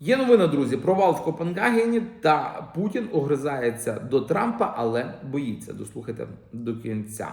Є новина, друзі. Провал в Копенгагені та Путін огризається до Трампа, але боїться. Дослухайте до кінця.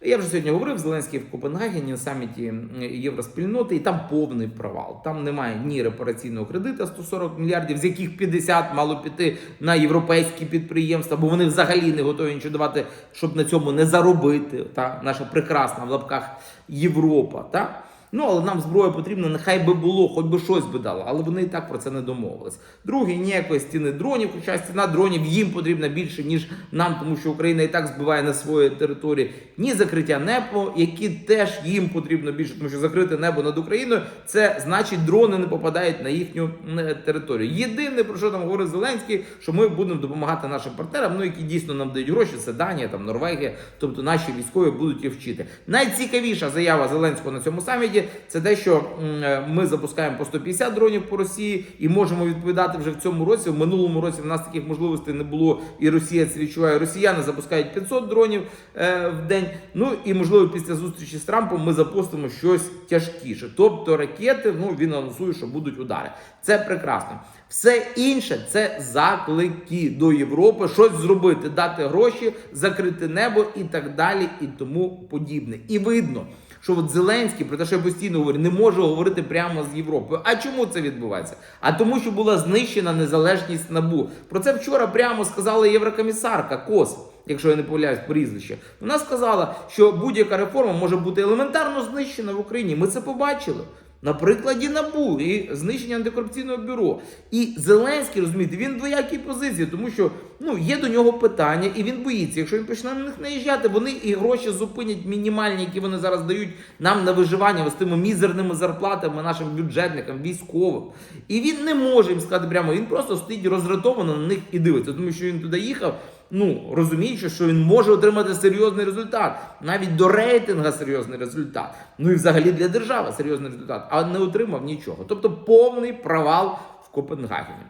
Я вже сьогодні говорив Зеленський в Копенгагені на саміті Євроспільноти, і там повний провал. Там немає ні репараційного кредиту 140 мільярдів, з яких 50 мало піти на європейські підприємства, бо вони взагалі не готові нічого давати, щоб на цьому не заробити. Та наша прекрасна в лапках Європа. Та Ну, але нам зброя потрібна, нехай би було, хоч би щось би дало, але вони і так про це не домовились. Друге, ніякої стіни дронів, хоча стіна дронів їм потрібна більше, ніж нам, тому що Україна і так збиває на своїй території. Ні закриття небо, які теж їм потрібно більше, тому що закрите небо над Україною, це значить, дрони не попадають на їхню е, територію. Єдине, про що там говорить Зеленський, що ми будемо допомагати нашим партнерам, ну які дійсно нам дають гроші, це Данія, там Норвегія, тобто наші військові будуть їх вчити. Найцікавіша заява Зеленського на цьому саміті це те, що е, ми запускаємо по 150 дронів по Росії і можемо відповідати вже в цьому році. В минулому році в нас таких можливостей не було, і Росія це відчуває. Росіяни запускають 500 дронів е, в день. Ну і можливо, після зустрічі з Трампом ми запустимо щось тяжкіше. Тобто ракети, ну він анонсує, що будуть удари. Це прекрасно. Все інше це заклики до Європи, щось зробити, дати гроші, закрити небо і так далі, і тому подібне. І видно, що от Зеленський, про те, що я постійно говорю, не може говорити прямо з Європою. А чому це відбувається? А тому, що була знищена незалежність набу. Про це вчора прямо сказала єврокомісарка Кос. Якщо я не помиляюсь прізвище, вона сказала, що будь-яка реформа може бути елементарно знищена в Україні. Ми це побачили. На прикладі НАБУ і знищення антикорупційного бюро. І Зеленський, розумієте, він двоякій позиції, тому що ну, є до нього питання, і він боїться. Якщо він почне на них наїжджати, вони і гроші зупинять мінімальні, які вони зараз дають нам на виживання з тими мізерними зарплатами нашим бюджетникам, військовим. І він не може їм сказати прямо, він просто стоїть розрятовано на них і дивиться, тому що він туди їхав. Ну, розуміючи, що він може отримати серйозний результат, навіть до рейтинга серйозний результат. Ну і взагалі для держави серйозний результат, а не отримав нічого. Тобто повний провал в Копенгагені.